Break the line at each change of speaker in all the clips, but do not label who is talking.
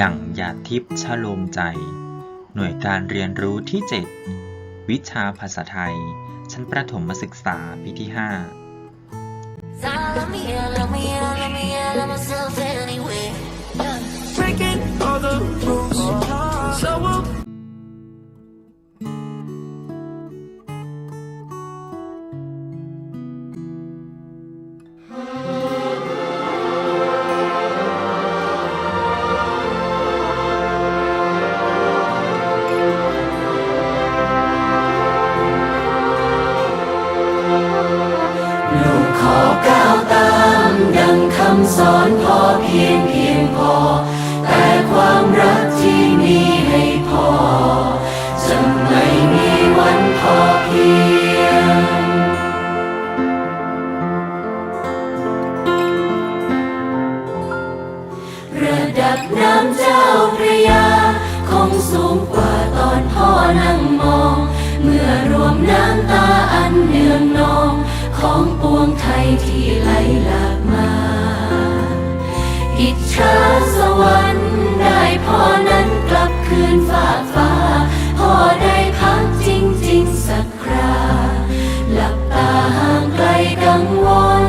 ดั่งยาทิพย์ชโลมใจ หน่วยการเรียนรู้ที่ 7 วิชาภาษาไทย ชั้นประถมศึกษาปีที่ 5
เพียงเพียงพอ แต่ความรักที่มีให้พอ จะไม่มีวันพอเพียง ระดับน้ำเจ้าพระยา คงสูงกว่าตอนพ่อนั่งมอง เมื่อรวมน้ำตาอันเนืองนอง ของปวงไทยที่ไหลหลากมา อิจฉาสวรรค์ได้พ่อนั้นกลับคืนฝากฟ้าพ่อได้พักจริงๆสักครา หลับตาห่างไกลกังวล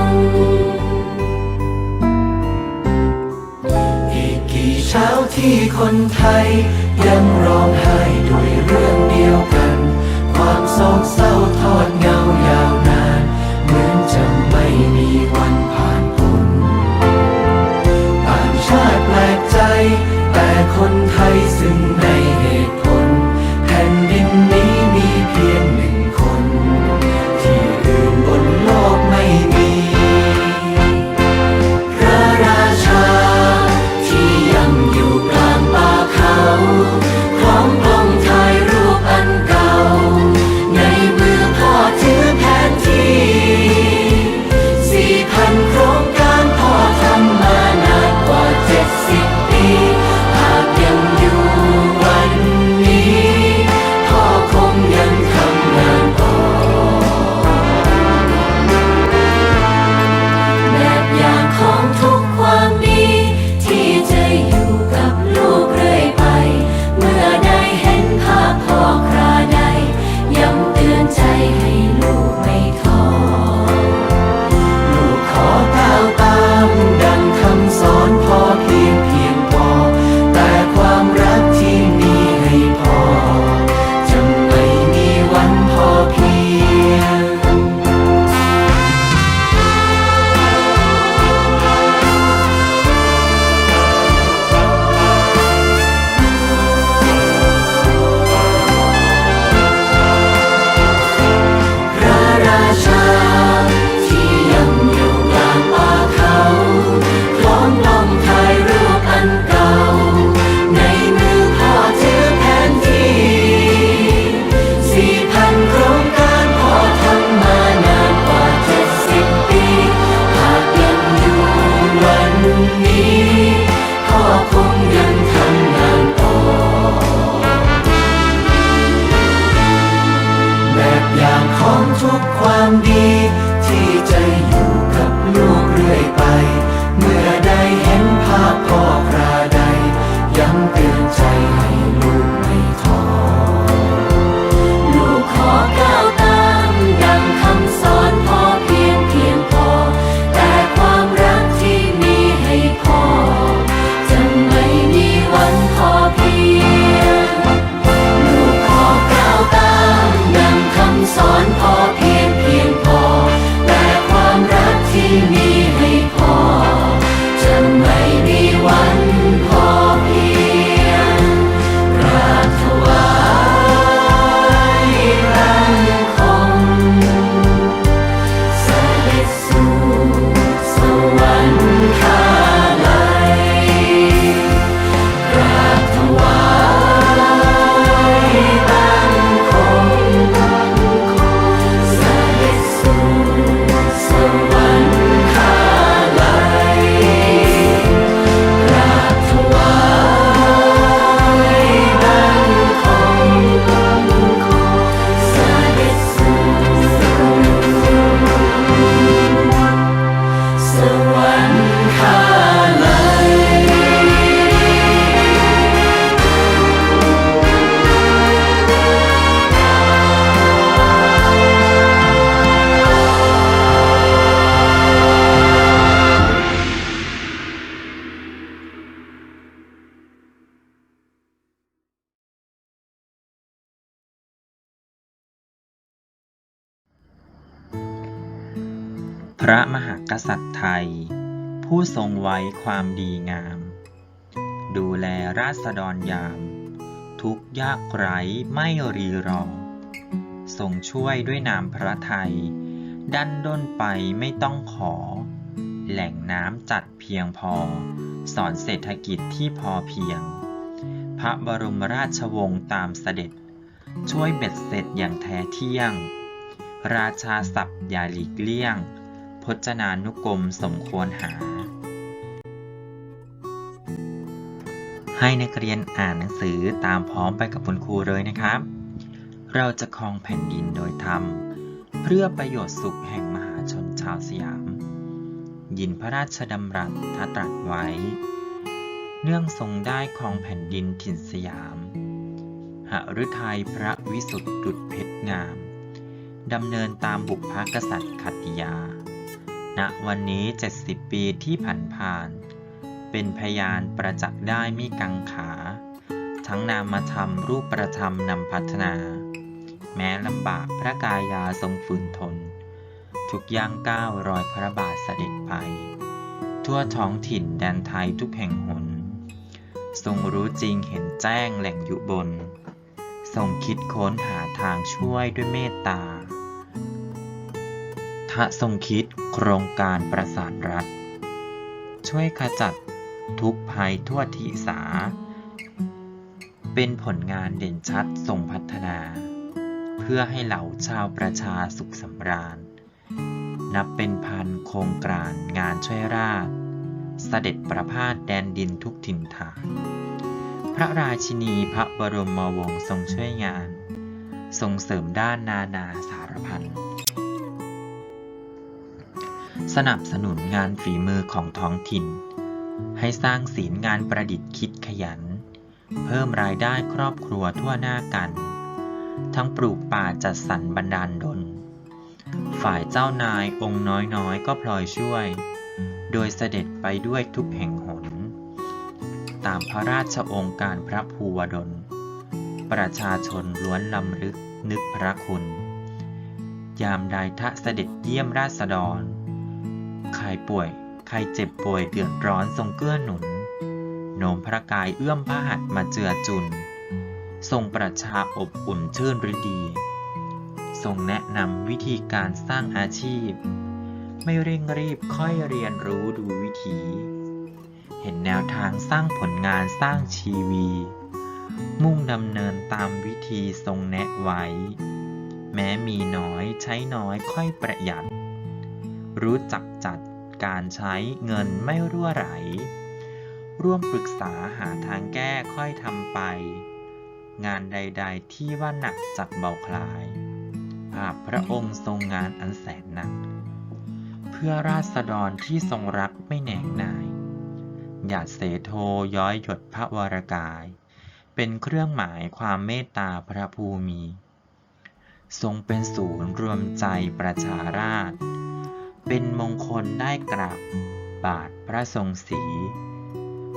อีกกี่เช้าที่คนไทย ยังร้องไห้ด้วยเรื่องเดียวกัน ความโศกเศร้าทอด ดี ที่จะอยู่กับลูกเรื่อยไป พ
ระมหากษัตริย์ไทย ผู้ทรงไว้ความดีงาม ดูแลราษฎรยาม ทุกยากไร้ไม่รีรอทรงช่วยด้วยนามพระไทย ดันด้นไปไม่ต้องขอ แหล่งน้ำจัดเพียงพอ สอนเศรษฐกิจที่พอเพียง พระบรมราชวงศ์ตามเสด็จ ช่วยเบ็ดเสร็จอย่างแท้เที่ยง ราชาศัพท์อย่าหลีกเลี่ยง จนานุกรมสมควรหา ให้นักเรียนอ่านหนังสือตามพร้อมไปกับคุณครูเลยนะครับ เราจะครองแผ่นดินโดยธรรม เพื่อประโยชน์สุขแห่งมหาชนชาวสยาม ยินพระราชดำรัสทตรัสไว้ เนื่องทรงได้ครองแผ่นดินถิ่นสยามหฤทัยพระวิสุทธิดุจเพชรงาม ดำเนินตามบุพกษัตริย์ขัตติยา ณวันนี้ 70 ปีที่ผ่านผ่าน เป็นพยานประจักษ์ได้มิกังขา ทั้งนามธรรมรูปประธรรมนำพัฒนา แม้ลำบากพระกายาทรงฝืนทน ทุกย่างก้าวรอยพระบาทเสด็จไป ทั่วท้องถิ่นแดนไทยทุกแห่งหน ทรงรู้จริงเห็นแจ้งแหล่งอยู่บน ทรงคิดค้นหาทางช่วยด้วยเมตตา ทะทรงคิดโครงการประสานรัฐ ช่วยขจัดทุกภัยทั่วทิสาเป็นผลงานเด่นชัดทรงพัฒนา เพื่อให้เหล่าชาวประชาสุขสำราญ นับเป็นพันโครงการงานช่วยราชเสด็จประพาสแดนดินทุกถิ่นฐาน พระราชินีพระบรมวงศ์ทรงช่วยงาน ส่งเสริมด้านนานาสารพัน สนับสนุนงานฝีมือของท้องถิ่น ให้สร้างศีลงานประดิษฐ์คิดขยัน เพิ่มรายได้ครอบครัวทั่วหน้ากัน ทั้งปลูกป่าจัดสรรบันดาลดล ฝ่ายเจ้านายองค์น้อยๆ ก็พลอยช่วย โดยเสด็จไปด้วยทุกแห่งหน ตามพระราชองค์การพระภูวดล ประชาชนล้วนลำลึกนึกพระคุณ ยามใดทะเสด็จเยี่ยมราษฎร ใครป่วย ใครเจ็บป่วยเดือดร้อนทรงเกื้อหนุนโน้มพระกายเอื้อมพระหัตถ์มาเจือจุน ทรงประชาอบอุ่นชื่นฤดี ทรงแนะนำวิธีการสร้างอาชีพ ไม่เร่งรีบค่อยเรียนรู้ดูวิธีเห็นแนวทางสร้างผลงานสร้างชีวี มุ่งดำเนินตามวิธีทรงแนะไว้ แม้มีน้อยใช้น้อยค่อยประหยัด รู้จักจัดการใช้เงินไม่รั่วไหล ร่วมปรึกษาหาทางแก้ค่อยทำไป งานใดๆที่ว่าหนักจักเบาคลาย ภาพพระองค์ทรงงานอันแสนหนัก เพื่อราษฎรที่ทรงรักไม่แหนงนายอย่าเสโทย้อยหยดพระวรกาย เป็นเครื่องหมายความเมตตาพระภูมิ ทรงเป็นศูนย์รวมใจประชาราษฎร์ เป็นมงคลได้กราบบาทพระทรงศรี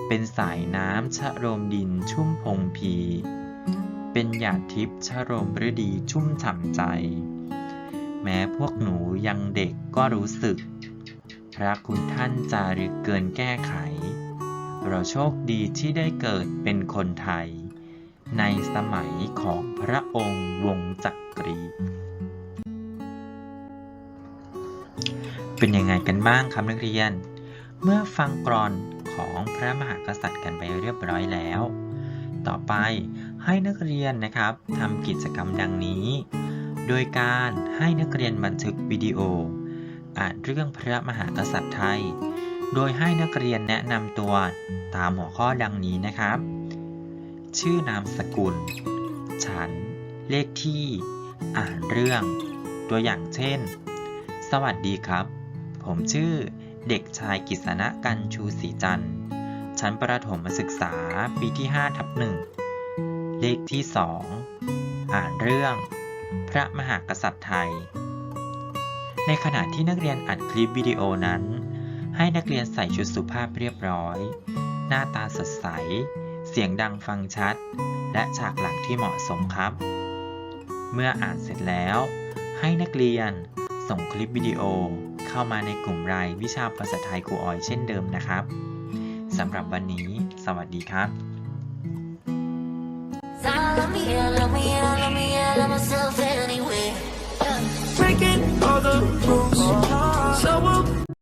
เป็นสายน้ำชะโรมดินชุ่มพงพี เป็นหยาดทิพย์ชะโรมฤดีชุ่มฉ่ำใจ แม้พวกหนูยังเด็กก็รู้สึก พระคุณท่านจารึกเกินแก้ไข เราโชคดีที่ได้เกิดเป็นคนไทย ในสมัยของพระองค์วงจักร เป็นยังไงกันบ้างครับนักเรียน เมื่อฟังกรอนของพระมหากษัตริย์กันไปเรียบร้อยแล้ว ต่อไปให้นักเรียนนะครับทำกิจกรรมดังนี้ โดยการให้นักเรียนบันทึกวิดีโอ อ่านเรื่องพระมหากษัตริย์ไทย โดยให้นักเรียนแนะนำตัวตามหัวข้อดังนี้นะครับ ชื่อนามสกุลชั้นเลขที่ อ่านเรื่อง ตัวอย่างเช่น สวัสดีครับ ผมชื่อเด็กชายกิษณะกันชูศรีจันทร์ ชั้นประถมศึกษาปีที่5ทับหนึ่งเลขที่ 2 อ่านเรื่อง พระมหากษัตริย์ไทย ในขณะที่นักเรียนอัดคลิปวิดีโอนั้น ให้นักเรียนใส่ชุดสุภาพเรียบร้อย หน้าตาสดใส เสียงดังฟังชัด และฉากหลังที่เหมาะสมครับ เมื่ออ่านเสร็จแล้ว ให้นักเรียน ส่งคลิปวิดีโอเข้ามาในกลุ่มไลน์วิชาภาษาไทยครูออยเช่นเดิมนะครับสำหรับวันนี้ สวัสดีครับ